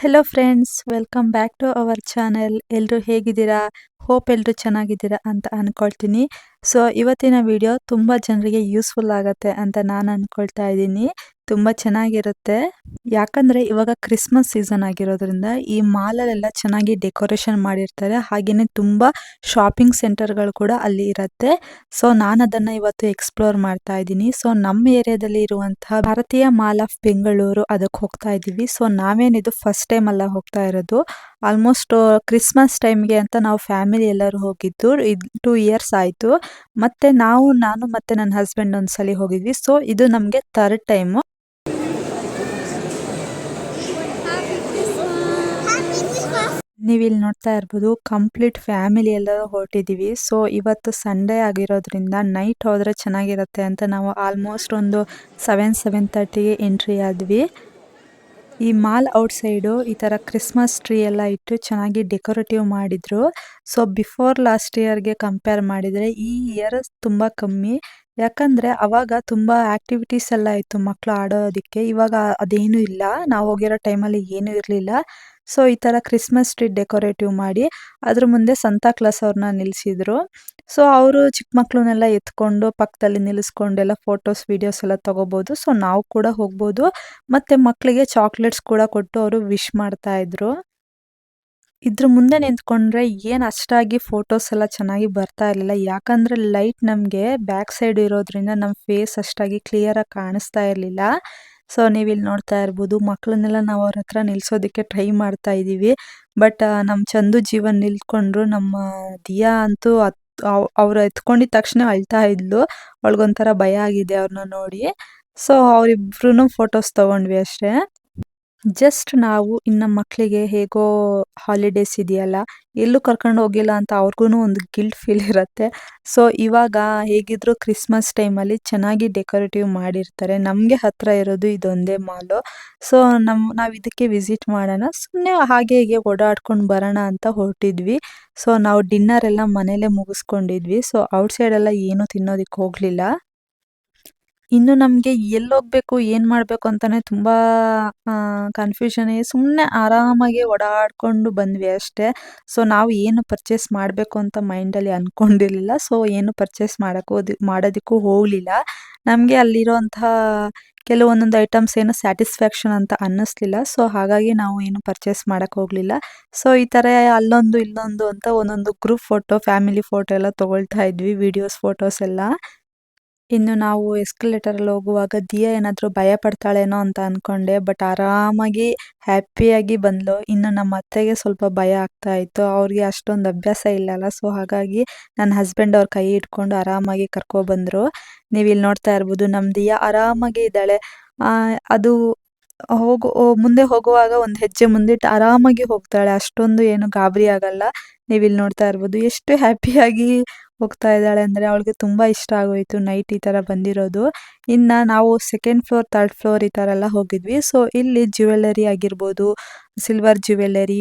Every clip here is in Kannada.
Hello friends welcome back to our channel ಎಲ್ಲರೂ ಹೇಗಿದ್ದೀರಾ? ಹೋಪ್ ಎಲ್ಲರೂ ಚೆನ್ನಾಗಿದ್ದೀರಾ ಅಂತ ಅಂದ್ಕೊಳ್ತೀನಿ ಸೊ ಇವತ್ತಿನ ವಿಡಿಯೋ ತುಂಬ ಜನರಿಗೆ ಯೂಸ್ಫುಲ್ ಆಗುತ್ತೆ ಅಂತ ನಾನು ಅಂದ್ಕೊಳ್ತಾ ಇದ್ದೀನಿ. ತುಂಬ ಚೆನ್ನಾಗಿರುತ್ತೆ. ಯಾಕಂದರೆ ಇವಾಗ ಕ್ರಿಸ್ಮಸ್ ಸೀಸನ್ ಆಗಿರೋದ್ರಿಂದ ಈ ಮಾಲಲ್ಲೆಲ್ಲ ಚೆನ್ನಾಗಿ ಡೆಕೋರೇಷನ್ ಮಾಡಿರ್ತಾರೆ. ಹಾಗೆಯೇ ತುಂಬ ಶಾಪಿಂಗ್ ಸೆಂಟರ್ಗಳು ಕೂಡ ಅಲ್ಲಿ ಇರುತ್ತೆ. ಸೊ ನಾನು ಅದನ್ನು ಇವತ್ತು ಎಕ್ಸ್ಪ್ಲೋರ್ ಮಾಡ್ತಾ ಇದ್ದೀನಿ. ಸೊ ನಮ್ಮ ಏರಿಯಾದಲ್ಲಿ ಇರುವಂತಹ ಭಾರತೀಯ ಮಾಲ್ ಆಫ್ ಬೆಂಗಳೂರು ಅದಕ್ಕೆ ಹೋಗ್ತಾ ಇದ್ದೀವಿ. ಸೊ ನಾವೇನಿದು ಫಸ್ಟ್ ಟೈಮ್ ಅಲ್ಲ ಹೋಗ್ತಾ ಇರೋದು. ಆಲ್ಮೋಸ್ಟ್ ಕ್ರಿಸ್ಮಸ್ ಟೈಮ್ಗೆ ಅಂತ ನಾವು ಫ್ಯಾಮಿಲಿ ಎಲ್ಲರೂ ಹೋಗಿದ್ದು. ಇದು ಟೂ ಇಯರ್ಸ್ ಆಯಿತು. ಮತ್ತೆ ನಾವು, ನಾನು ಮತ್ತೆ ನನ್ನ ಹಸ್ಬೆಂಡ್ ಒಂದ್ಸಲಿ ಹೋಗಿದ್ವಿ. ಸೊ ಇದು ನಮಗೆ ಥರ್ಡ್ ಟೈಮು ನೀವಿಲ್ಲಿ ನೋಡ್ತಾ ಇರ್ಬೋದು ಕಂಪ್ಲೀಟ್ ಫ್ಯಾಮಿಲಿ ಎಲ್ಲರೂ ಹೊರಟಿದ್ದೀವಿ ಸೊ ಇವತ್ತು ಸಂಡೇ ಆಗಿರೋದ್ರಿಂದ ನೈಟ್ ಹೋದರೆ ಚೆನ್ನಾಗಿರುತ್ತೆ ಅಂತ ನಾವು ಆಲ್ಮೋಸ್ಟ್ ಒಂದು ಸೆವೆನ್ ಸೆವೆನ್ ತರ್ಟಿಗೆ ಎಂಟ್ರಿ ಆದ್ವಿ. ಈ ಮಾಲ್ ಔಟ್ಸೈಡು ಈ ಥರ ಕ್ರಿಸ್ಮಸ್ ಟ್ರೀ ಎಲ್ಲ ಇಟ್ಟು ಚೆನ್ನಾಗಿ ಡೆಕೋರೇಟಿವ್ ಮಾಡಿದರು. ಸೊ ಬಿಫೋರ್ ಲಾಸ್ಟ್ ಇಯರ್ಗೆ ಕಂಪೇರ್ ಮಾಡಿದರೆ ಈ ಇಯರ್ ತುಂಬ ಕಮ್ಮಿ. ಯಾಕಂದರೆ ಅವಾಗ ತುಂಬ ಆ್ಯಕ್ಟಿವಿಟೀಸ್ ಎಲ್ಲ ಇತ್ತು ಮಕ್ಕಳು ಆಡೋದಕ್ಕೆ. ಇವಾಗ ಅದೇನೂ ಇಲ್ಲ. ನಾವು ಹೋಗಿರೋ ಟೈಮಲ್ಲಿ ಏನೂ ಇರಲಿಲ್ಲ. ಸೊ, ಈ ಥರ ಕ್ರಿಸ್ಮಸ್ ಟ್ರೀ ಡೆಕೋರೇಟಿವ್ ಮಾಡಿ ಅದ್ರ ಮುಂದೆ ಸಂತಾ ಕ್ಲಾಸ್ ಅವ್ರನ್ನ ನಿಲ್ಲಿಸಿದ್ರು ಸೊ, ಅವರು ಚಿಕ್ಕ ಮಕ್ಕಳನ್ನೆಲ್ಲ ಎತ್ಕೊಂಡು ಪಕ್ಕದಲ್ಲಿ ನಿಲ್ಲಿಸ್ಕೊಂಡು ಎಲ್ಲ ಫೋಟೋಸ್ ವಿಡಿಯೋಸ್ ಎಲ್ಲ ತಗೋಬೋದು. ಸೊ, ನಾವು ಕೂಡ ಹೋಗ್ಬೋದು. ಮತ್ತು ಮಕ್ಕಳಿಗೆ ಚಾಕ್ಲೇಟ್ಸ್ ಕೂಡ ಕೊಟ್ಟು ಅವರು ವಿಶ್ ಮಾಡ್ತಾ ಇದ್ರು. ಇದ್ರ ಮುಂದೆ ನಿಂತ್ಕೊಂಡ್ರೆ ಏನು ಅಷ್ಟಾಗಿ ಫೋಟೋಸ್ ಎಲ್ಲ ಚೆನ್ನಾಗಿ ಬರ್ತಾ ಇರಲಿಲ್ಲ. ಯಾಕಂದರೆ ಲೈಟ್ ನಮಗೆ ಬ್ಯಾಕ್ ಸೈಡ್ ಇರೋದ್ರಿಂದ ನಮ್ಮ ಫೇಸ್ ಅಷ್ಟಾಗಿ ಕ್ಲಿಯರಾಗಿ ಕಾಣಿಸ್ತಾ ಇರಲಿಲ್ಲ. ಸೊ ನೀವು ಇಲ್ಲಿ ನೋಡ್ತಾ ಇರ್ಬೋದು ಮಕ್ಕಳನ್ನೆಲ್ಲ ನಾವು ಅವ್ರ ಹತ್ರ ನಿಲ್ಸೋದಕ್ಕೆ ಟ್ರೈ ಮಾಡ್ತಾ ಇದ್ದೀವಿ ಬಟ್ ನಮ್ಮ ಚಂದು ಜೀವನ್ ನಿಲ್ಕೊಂಡ್ರು ನಮ್ಮ ದಿಯಾ ಅಂತೂ ಅವ್ರು ಎತ್ಕೊಂಡಿದ ತಕ್ಷಣ ಅಳ್ತಾ ಇದ್ಲು. ಅವಳಿಗೊಂಥರ ಭಯ ಆಗಿದೆ ಅವ್ರನ್ನ ನೋಡಿ. ಸೊ ಅವರಿಬ್ರು ಫೋಟೋಸ್ ತಗೊಂಡ್ವಿ ಅಷ್ಟೇ. ಜಸ್ಟ್ ನಾವು ಇನ್ನು ಮಕ್ಕಳಿಗೆ ಹೇಗೋ ಹಾಲಿಡೇಸ್ ಇದೆಯಲ್ಲ, ಎಲ್ಲೂ ಕರ್ಕೊಂಡು ಹೋಗಿಲ್ಲ ಅಂತ ಅವ್ರಿಗೂ ಒಂದು ಗಿಲ್ಟ್ ಫೀಲ್ ಇರುತ್ತೆ. ಸೊ ಇವಾಗ ಹೇಗಿದ್ರು ಕ್ರಿಸ್ಮಸ್ ಟೈಮಲ್ಲಿ ಚೆನ್ನಾಗಿ ಡೆಕೋರೇಟಿವ್ ಮಾಡಿರ್ತಾರೆ. ನಮಗೆ ಹತ್ರ ಇರೋದು ಇದೊಂದೇ ಮಾಲು ಸೊ ನಮ್ಮ ನಾವು ಇದಕ್ಕೆ ವಿಸಿಟ್ ಮಾಡೋಣ. ಸುಮ್ಮನೆ ಹಾಗೆ ಹೀಗೆ ಓಡಾಡ್ಕೊಂಡು ಬರೋಣ ಅಂತ ಹೊರಟಿದ್ವಿ. ಸೊ ನಾವು ಡಿನ್ನರ್ ಎಲ್ಲ ಮನೇಲೆ ಮುಗಿಸ್ಕೊಂಡಿದ್ವಿ. ಸೊ ಔಟ್ಸೈಡೆಲ್ಲ ಏನೂ ತಿನ್ನೋದಕ್ಕೆ ಹೋಗಲಿಲ್ಲ. ಇನ್ನು ನಮಗೆ ಹೋಗ್ಬೇಕು ಏನು ಮಾಡಬೇಕು ಅಂತಾನೆ ತುಂಬಾ ಕನ್ಫ್ಯೂಷನ್ ಸುಮ್ಮನೆ ಆರಾಮಾಗಿ ಓಡಾಡ್ಕೊಂಡು ಬಂದ್ವಿ ಅಷ್ಟೇ. ಸೊ ನಾವು ಏನು ಪರ್ಚೇಸ್ ಮಾಡಬೇಕು ಅಂತ ಮೈಂಡಲ್ಲಿ ಅಂದ್ಕೊಂಡಿರಲಿಲ್ಲ ಸೊ ಏನು ಪರ್ಚೇಸ್ ಮಾಡೋಕ್ಕೂ ಮಾಡೋದಕ್ಕೂ ಹೋಗಲಿಲ್ಲ. ನಮಗೆ ಅಲ್ಲಿರುವಂತಹ ಕೆಲವೊಂದೊಂದು ಐಟಮ್ಸ್ ಏನು ಸ್ಯಾಟಿಸ್ಫ್ಯಾಕ್ಷನ್ ಅಂತ ಅನ್ನಿಸ್ಲಿಲ್ಲ. ಸೊ ಹಾಗಾಗಿ ನಾವು ಏನು ಪರ್ಚೇಸ್ ಮಾಡೋಕ್ಕೆ ಹೋಗಲಿಲ್ಲ. ಸೊ ಈ ಥರ ಅಲ್ಲೊಂದು ಇಲ್ಲೊಂದು ಅಂತ ಒಂದೊಂದು ಗ್ರೂಪ್ ಫೋಟೋ ಫ್ಯಾಮಿಲಿ ಫೋಟೋ ಎಲ್ಲ ತೊಗೊಳ್ತಾ ಇದ್ವಿ ವಿಡಿಯೋಸ್ ಫೋಟೋಸ್ ಎಲ್ಲ. ಇನ್ನು ನಾವು ಎಸ್ಕಲೇಟರ್ ಅಲ್ಲಿ ಹೋಗುವಾಗ ದಿಯಾ ಏನಾದರೂ ಭಯ ಪಡ್ತಾಳೇನೋ ಅಂತ ಅನ್ಕೊಂಡೆ ಬಟ್ ಆರಾಮಾಗಿ ಹ್ಯಾಪಿಯಾಗಿ ಬಂದ್ಲು. ಇನ್ನು ನಮ್ಮ ಅತ್ತೆಗೆ ಸ್ವಲ್ಪ ಭಯ ಆಗ್ತಾ ಇತ್ತು. ಅವ್ರಿಗೆ ಅಷ್ಟೊಂದು ಅಭ್ಯಾಸ ಇಲ್ಲಲ್ಲ ಸೊ ಹಾಗಾಗಿ ನನ್ನ ಹಸ್ಬೆಂಡ್ ಅವ್ರ ಕೈ ಇಟ್ಕೊಂಡು ಆರಾಮಾಗಿ ಕರ್ಕೊಬಂದರು ನೀವು ಇಲ್ಲಿ ನೋಡ್ತಾ ಇರ್ಬೋದು ನಮ್ಮ ದಿಯಾ ಆರಾಮಾಗಿ ಇದ್ದಾಳೆ. ಅದು ಹೋಗು ಮುಂದೆ ಹೋಗುವಾಗ ಒಂದು ಹೆಜ್ಜೆ ಮುಂದಿಟ್ಟು ಆರಾಮಾಗಿ ಹೋಗ್ತಾಳೆ. ಅಷ್ಟೊಂದು ಏನು ಗಾಬರಿ ಆಗಲ್ಲ. ನೀವು ಇಲ್ಲಿ ನೋಡ್ತಾ ಇರ್ಬೋದು. ಎಷ್ಟು ಹ್ಯಾಪಿಯಾಗಿ ಹೋಗ್ತಾ ಇದ್ದಾಳೆ ಅಂದರೆ ಅವಳಿಗೆ ತುಂಬ ಇಷ್ಟ ಆಗೋಯಿತು ನೈಟ್ ಈ ಥರ ಬಂದಿರೋದು. ಇನ್ನು ನಾವು ಸೆಕೆಂಡ್ ಫ್ಲೋರ್ ಥರ್ಡ್ ಫ್ಲೋರ್ ಈ ಥರ ಎಲ್ಲ ಹೋಗಿದ್ವಿ. ಸೊ ಇಲ್ಲಿ ಜ್ಯುವೆಲ್ಲರಿ ಆಗಿರ್ಬೋದು ಸಿಲ್ವರ್ ಜ್ಯುವೆಲ್ಲರಿ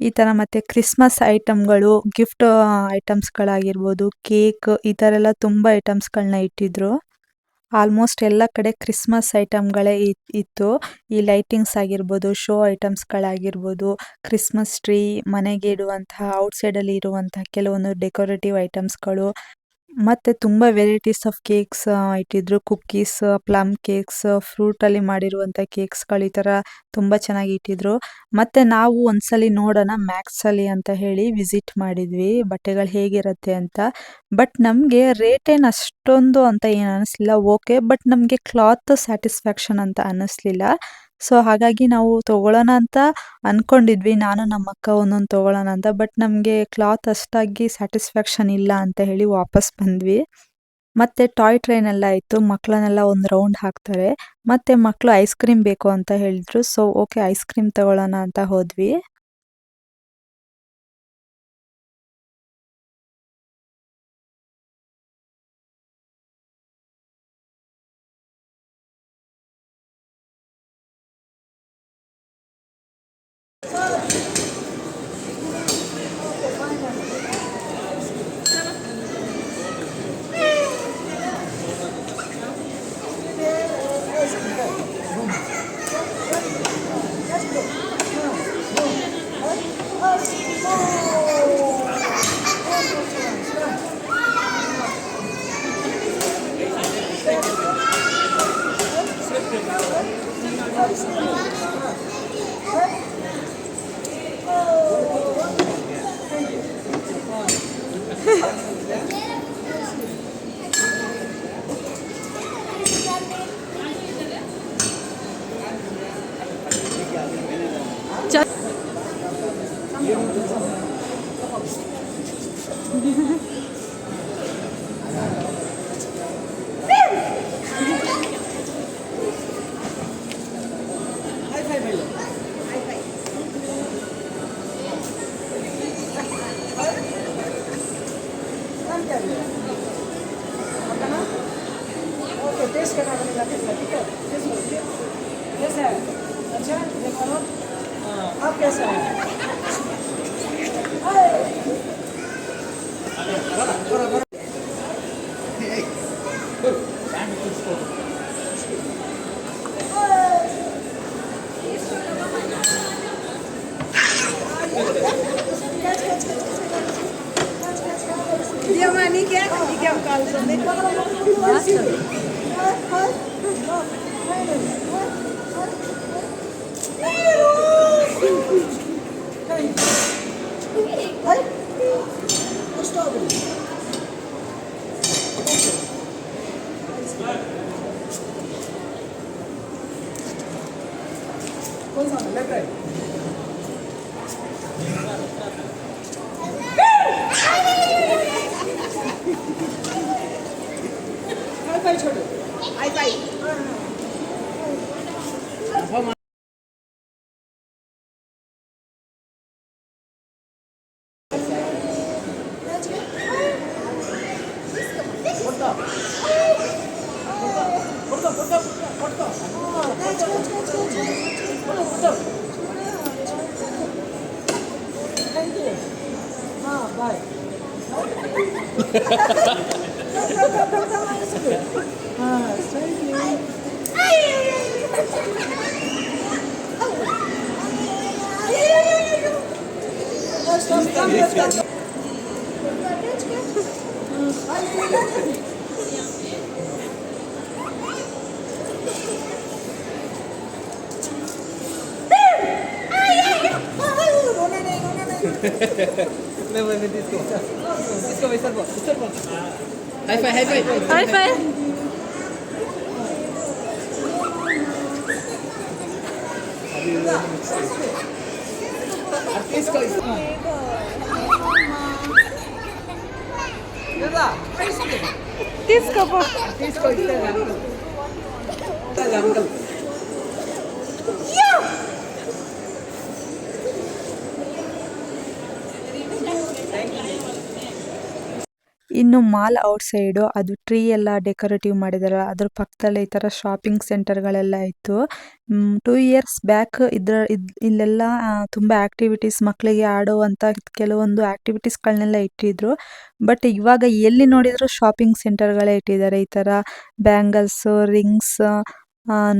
ಈ ಥರ ಮತ್ತು ಕ್ರಿಸ್ಮಸ್ ಐಟಮ್ಗಳು ಗಿಫ್ಟ್ ಐಟಮ್ಸ್ಗಳಾಗಿರ್ಬೋದು ಕೇಕ್ ಈ ಥರ ಎಲ್ಲ ತುಂಬ ಐಟಮ್ಸ್ಗಳನ್ನ ಇಟ್ಟಿದ್ರು. ಆಲ್ಮೋಸ್ಟ್ ಎಲ್ಲ ಕಡೆ ಕ್ರಿಸ್ಮಸ್ ಐಟಮ್ಗಳೇ ಇತ್ತು. ಈ ಲೈಟಿಂಗ್ಸ್ ಆಗಿರ್ಬೋದು, ಶೋ ಐಟಮ್ಸ್ಗಳಾಗಿರ್ಬೋದು, ಕ್ರಿಸ್ಮಸ್ ಟ್ರೀ, ಮನೆಗೆ ಇಡುವಂತಹ, ಔಟ್ಸೈಡಲ್ಲಿ ಇರುವಂತಹ ಕೆಲವೊಂದು ಡೆಕೋರೇಟಿವ್ ಐಟಮ್ಸ್ಗಳು ಮತ್ತು ತುಂಬಾ ವೆರೈಟೀಸ್ ಆಫ್ ಕೇಕ್ಸ್ ಇಟ್ಟಿದ್ರು. ಕುಕ್ಕೀಸ್ ಪ್ಲಮ್ ಕೇಕ್ಸ್ ಫ್ರೂಟಲ್ಲಿ ಕೇಕ್ಸ್ಗಳು ಈ ತರ ತುಂಬಾ ಚೆನ್ನಾಗಿ ಇಟ್ಟಿದ್ರು. ಮತ್ತೆ ನಾವು ಒಂದ್ಸಲಿ ನೋಡೋಣ ಮ್ಯಾಕ್ಸಲ್ಲಿ ಅಂತ ಹೇಳಿ ವಿಸಿಟ್ ಮಾಡಿದ್ವಿ. ಬಟ್ಟೆಗಳು ಹೇಗಿರುತ್ತೆ ಅಂತ. ಬಟ್ ನಮಗೆ ರೇಟ್ ಏನು ಅಷ್ಟೊಂದು ಅಂತ ಏನು ಅನ್ನಿಸ್ಲಿಲ್ಲ ಓಕೆ ಬಟ್ ನಮಗೆ ಕ್ಲಾತ್ ಸ್ಯಾಟಿಸ್ಫ್ಯಾಕ್ಷನ್ ಅಂತ ಅನ್ನಿಸ್ಲಿಲ್ಲ ಸೊ ಹಾಗಾಗಿ ನಾವು ತೊಗೊಳ್ಳೋಣ ಅಂತ ಅಂದ್ಕೊಂಡಿದ್ವಿ ನಾನು ನಮ್ಮ ಅಕ್ಕ ಒಂದೊಂದು ತೊಗೊಳ್ಳೋಣ ಅಂತ. ಬಟ್ ನಮಗೆ ಕ್ಲಾತ್ ಅಷ್ಟಾಗಿ ಸ್ಯಾಟಿಸ್ಫ್ಯಾಕ್ಷನ್ ಇಲ್ಲ ಅಂತ ಹೇಳಿ ವಾಪಸ್ ಬಂದ್ವಿ. ಮತ್ತು ಟಾಯ್ ಟ್ರೈನ್ ಎಲ್ಲ ಇತ್ತು ಮಕ್ಕಳನ್ನೆಲ್ಲ ಒಂದು ರೌಂಡ್ ಹಾಕ್ತಾರೆ. ಮತ್ತು ಮಕ್ಕಳು ಐಸ್ ಕ್ರೀಮ್ ಬೇಕು ಅಂತ ಹೇಳಿದ್ರು. ಸೊ ಓಕೆ ಐಸ್ ಕ್ರೀಮ್ ತಗೊಳ್ಳೋಣ ಅಂತ ಹೋದ್ವಿ. Just Faster. Left right. Hey! అయిపోయి చూడు అయిపోయి Thank you. Ah, bye. May may disco. Disco may sarbo. Sarbo. High five, high five. High five. Artista. Artista. తీసుకోపో. తీసుకో ಇನ್ನು ಮಾಲ್ ಔಟ್ ಸೈಡ್ ಅದು ಟ್ರೀ ಎಲ್ಲ ಡೆಕೋರೇಟಿವ್ ಮಾಡಿದಾರೆ. ಅದ್ರ ಪಕ್ಕದಲ್ಲೇ ಈ ತರ ಶಾಪಿಂಗ್ ಸೆಂಟರ್ ಗಳೆಲ್ಲ ಇತ್ತು ಟೂ ಇಯರ್ಸ್ ಬ್ಯಾಕ್ ಇದ್ರ, ಇದ್, ಇಲ್ಲೆಲ್ಲ ತುಂಬಾ ಆಕ್ಟಿವಿಟೀಸ್ ಮಕ್ಕಳಿಗೆ ಆಡುವಂತ ಕೆಲವೊಂದು ಆಕ್ಟಿವಿಟೀಸ್ ಗಳನ್ನೆಲ್ಲ ಇಟ್ಟಿದ್ರು. ಬಟ್ ಇವಾಗ ಎಲ್ಲಿ ನೋಡಿದ್ರು ಶಾಪಿಂಗ್ ಸೆಂಟರ್ ಗಳೇ ಇಟ್ಟಿದ್ದಾರೆ. ಈ ತರ ಬ್ಯಾಂಗಲ್ಸ್ ರಿಂಗ್ಸ್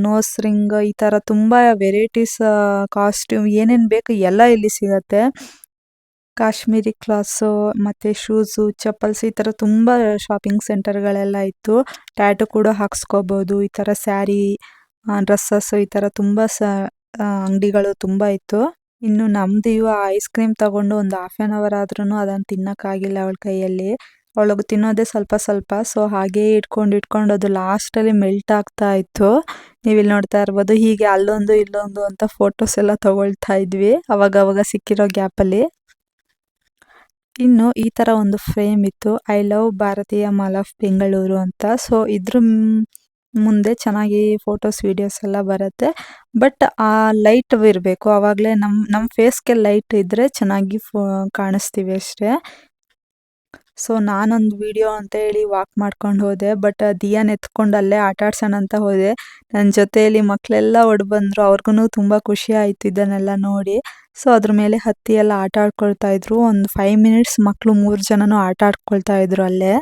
ನೋಸ್ ರಿಂಗ್ ಈ ತರ ತುಂಬಾ ವೆರೈಟೀಸ್ ಕಾಸ್ಟ್ಯೂಮ್ ಏನೇನ್ ಬೇಕು ಎಲ್ಲ ಇಲ್ಲಿ ಸಿಗತ್ತೆ. ಕಾಶ್ಮೀರಿ ಕ್ಲಾತ್ಸು ಮತ್ತು ಶೂಸು, ಚಪ್ಪಲ್ಸ್ ಈ ಥರ ತುಂಬ ಶಾಪಿಂಗ್ ಸೆಂಟರ್ಗಳೆಲ್ಲ ಇತ್ತು. ಟ್ಯಾಟು ಕೂಡ ಹಾಕ್ಸ್ಕೋಬೋದು. ಈ ಥರ ಸ್ಯಾರಿ ಡ್ರೆಸ್ಸಸ್ಸು ಈ ಥರ ತುಂಬ ಅಂಗಡಿಗಳು ತುಂಬ ಇತ್ತು. ಇನ್ನು ನಮ್ದು ಇವ ಐಸ್ ಕ್ರೀಮ್ ತಗೊಂಡು ಒಂದು ಹಾಫ್ ಆನ್ ಅವರ್ ಆದ್ರೂ ಅದನ್ನು ತಿನ್ನೋಕ್ಕಾಗಿಲ್ಲ ಅವಳ ಕೈಯಲ್ಲಿ. ಅವಳಿಗೆ ತಿನ್ನೋದೇ ಸ್ವಲ್ಪ ಸ್ವಲ್ಪ. ಸೊ ಹಾಗೆ ಇಟ್ಕೊಂಡು ಇಟ್ಕೊಂಡು ಅದು ಲಾಸ್ಟಲ್ಲಿ ಮೆಲ್ಟ್ ಆಗ್ತಾ ಇತ್ತು. ನೀವಿಲ್ಲಿ ನೋಡ್ತಾ ಇರ್ಬೋದು ಹೀಗೆ ಅಲ್ಲೊಂದು ಇಲ್ಲೊಂದು ಅಂತ ಫೋಟೋಸ್ ಎಲ್ಲ ತಗೊಳ್ತಾ ಇದ್ವಿ. ಅವಾಗ ಅವಾಗ ಸಿಕ್ಕಿರೋ ಗ್ಯಾಪಲ್ಲಿ ಇನ್ನು ಈ ಥರ ಒಂದು ಫ್ರೇಮ್ ಇತ್ತು I love Bharatiya mall of Bengaluru ಅಂತ. ಸೊ ಇದ್ರ ಮುಂದೆ ಚೆನ್ನಾಗಿ ಫೋಟೋಸ್ ವಿಡಿಯೋಸ್ ಎಲ್ಲ ಬರುತ್ತೆ. ಬಟ್ ಆ ಲೈಟ್ ಇರಬೇಕು. ಆವಾಗಲೇ ನಮ್ಮ ನಮ್ಮ ಫೇಸ್ಗೆ ಲೈಟ್ ಇದ್ದರೆ ಚೆನ್ನಾಗಿ ಫೋ, ಕಾಣಿಸ್ತೀವಿ ಅಷ್ಟೇ. ಸೊ ನಾನೊಂದು ವಿಡಿಯೋ ಅಂತ ಹೇಳಿ ವಾಕ್ ಮಾಡ್ಕೊಂಡು ಹೋದೆ. ಬಟ್ ದಿಯಾನ್ ಎತ್ಕೊಂಡು ಅಲ್ಲೇ ಆಟ ಅಂತ ಹೋದೆ. ನನ್ನ ಜೊತೆಯಲ್ಲಿ ಮಕ್ಕಳೆಲ್ಲ ಬಂದರು. ಅವ್ರಿಗೂ ತುಂಬ ಖುಷಿ ಆಯ್ತು ಇದನ್ನೆಲ್ಲ ನೋಡಿ. ಸೊ ಅದ್ರ ಮೇಲೆ ಹತ್ತಿ ಎಲ್ಲ ಆಟ ಆಡ್ಕೊಳ್ತಾ ಇದ್ರು. ಒಂದು ಫೈವ್ ಮಿನಿಟ್ಸ್ ಮಕ್ಕಳು ಮೂರು ಜನನು ಆಟ ಆಡ್ಕೊಳ್ತಾ ಇದ್ರು ಅಲ್ಲೇ.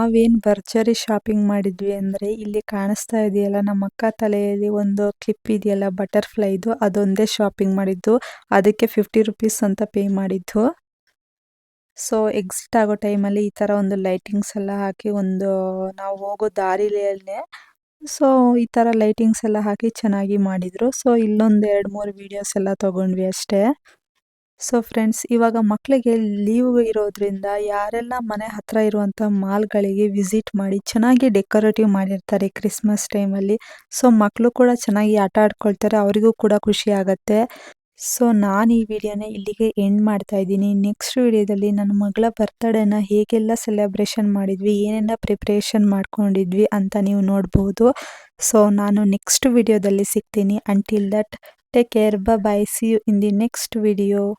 ನಾವೇನು ಭರ್ಜರಿ ಶಾಪಿಂಗ್ ಮಾಡಿದ್ವಿ ಅಂದರೆ ಇಲ್ಲಿ ಕಾಣಿಸ್ತಾ ಇದೆಯಲ್ಲ, ನಮ್ಮ ಅಕ್ಕ ತಲೆಯಲ್ಲಿ ಒಂದು ಕ್ಲಿಪ್ ಇದೆಯಲ್ಲ ಬಟರ್ಫ್ಲೈದು ಅದೊಂದೇ ಶಾಪಿಂಗ್ ಮಾಡಿದ್ದು. ಅದಕ್ಕೆ ಫಿಫ್ಟಿ ರುಪೀಸ್ ಅಂತ ಪೇ ಮಾಡಿದ್ದು. ಸೊ ಎಕ್ಸಿಟ್ ಆಗೋ ಟೈಮಲ್ಲಿ ಈ ಥರ ಒಂದು ಲೈಟಿಂಗ್ಸ್ ಎಲ್ಲ ಹಾಕಿ ಒಂದು, ನಾವು ಹೋಗೋ ದಾರಿಲೇ ಸೊ ಈ ಥರ ಲೈಟಿಂಗ್ಸ್ ಎಲ್ಲ ಹಾಕಿ ಚೆನ್ನಾಗಿ ಮಾಡಿದರು. ಸೊ ಇಲ್ಲೊಂದು ಎರಡು ಮೂರು ವೀಡಿಯೋಸ್ ಎಲ್ಲ ತೊಗೊಂಡ್ವಿ ಅಷ್ಟೇ. ಸೊ ಫ್ರೆಂಡ್ಸ್ ಇವಾಗ ಮಕ್ಕಳಿಗೆ ಲೀವ್ ಇರೋದ್ರಿಂದ ಯಾರೆಲ್ಲ ಮನೆ ಹತ್ರ ಇರುವಂಥ ಮಾಲ್ಗಳಿಗೆ ವಿಸಿಟ್ ಮಾಡಿ ಚೆನ್ನಾಗಿ ಡೆಕೋರೇಟಿವ್ ಮಾಡಿರ್ತಾರೆ ಕ್ರಿಸ್ಮಸ್ ಟೈಮಲ್ಲಿ ಸೊ ಮಕ್ಕಳು ಕೂಡ ಚೆನ್ನಾಗಿ ಆಟ ಆಡ್ಕೊಳ್ತಾರೆ, ಅವರಿಗೂ ಕೂಡ ಖುಷಿ ಆಗುತ್ತೆ. ಸೊ ನಾನು ಈ ವಿಡಿಯೋನ ಇಲ್ಲಿಗೆ ಎಂಡ್ ಮಾಡ್ತಾ ಇದ್ದೀನಿ. ನೆಕ್ಸ್ಟ್ ವಿಡಿಯೋದಲ್ಲಿ ನನ್ನ ಮಗಳ ಬರ್ತಡೇನ ಹೇಗೆಲ್ಲ ಸೆಲೆಬ್ರೇಷನ್ ಮಾಡಿದ್ವಿ, ಏನೆಲ್ಲ ಪ್ರಿಪ್ರೇಷನ್ ಮಾಡ್ಕೊಂಡಿದ್ವಿ ಅಂತ ನೀವು ನೋಡ್ಬೋದು. ಸೊ ನಾನು ನೆಕ್ಸ್ಟ್ ವಿಡಿಯೋದಲ್ಲಿ ಸಿಗ್ತೀನಿ. Until that Take care. Bye bye. See you in the next video.